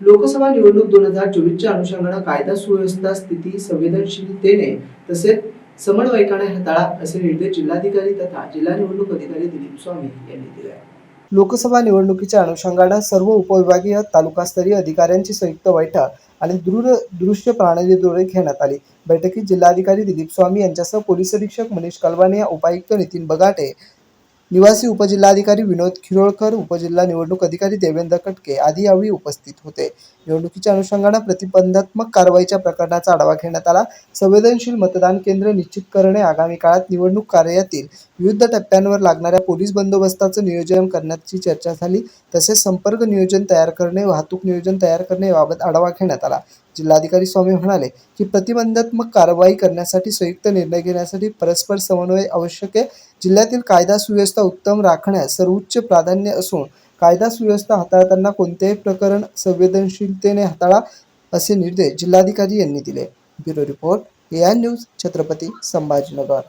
लोकसभा निवडणूक दोन हजार चोवीसच्या अनुषंगाने कायदा सुव्यवस्था स्थिती संवेदनशीलतेने तसेच समन्वयकाने हाताळा असे निर्देश जिल्हाधिकारी तथा जिल्हा निवडणूक अधिकारी दिलीप स्वामी यांनी दिले लोकसभा निवडणुकीच्या अनुषंगाने सर्व उपविभागीय तालुकास्तरीय अधिकाऱ्यांची संयुक्त बैठक आणि दूर दृश्य प्रणालीद्वारे घेण्यात आली. बैठकीत जिल्हाधिकारी दिलीप स्वामी यांच्यासह पोलीस अधीक्षक मनीष कलवाने उपायुक्त नितीन बगाटे निवासी उपजिल्हाधिकारी विनोद खिरोळकर उपजिल्हा निवडणूक अधिकारी देवेंद्र कटके आदी यावेळी उपस्थित होते. निवडणुकीच्या अनुषंगानं प्रतिबंधात्मक कारवाईच्या प्रकरणाचा आढावा घेण्यात आला. संवेदनशील मतदान केंद्र निश्चित करणे आगामी काळात निवडणूक कार्यातील विविध टप्प्यांवर लागणाऱ्या पोलीस बंदोबस्ताचं नियोजन करण्याची चर्चा झाली. तसेच संपर्क नियोजन तयार करणे वाहतूक नियोजन तयार करणे याबाबत आढावा घेण्यात आला. जिल्हाधिकारी स्वामी म्हणाले की प्रतिबंधात्मक कारवाई करण्यासाठी संयुक्त निर्णय घेण्यासाठी परस्पर समन्वय आवश्यक आहे. जिल्ह्यातील कायदा सुव्यवस्था उत्तम राखण्यास सर्वोच्च प्राधान्य असून कायदा सुव्यवस्था हाताळताना कोणतेही प्रकरण संवेदनशीलतेने हाताळा असे निर्देश जिल्हाधिकारी यांनी दिले. Bureau report A I news Chhatrapati Sambhajinagar.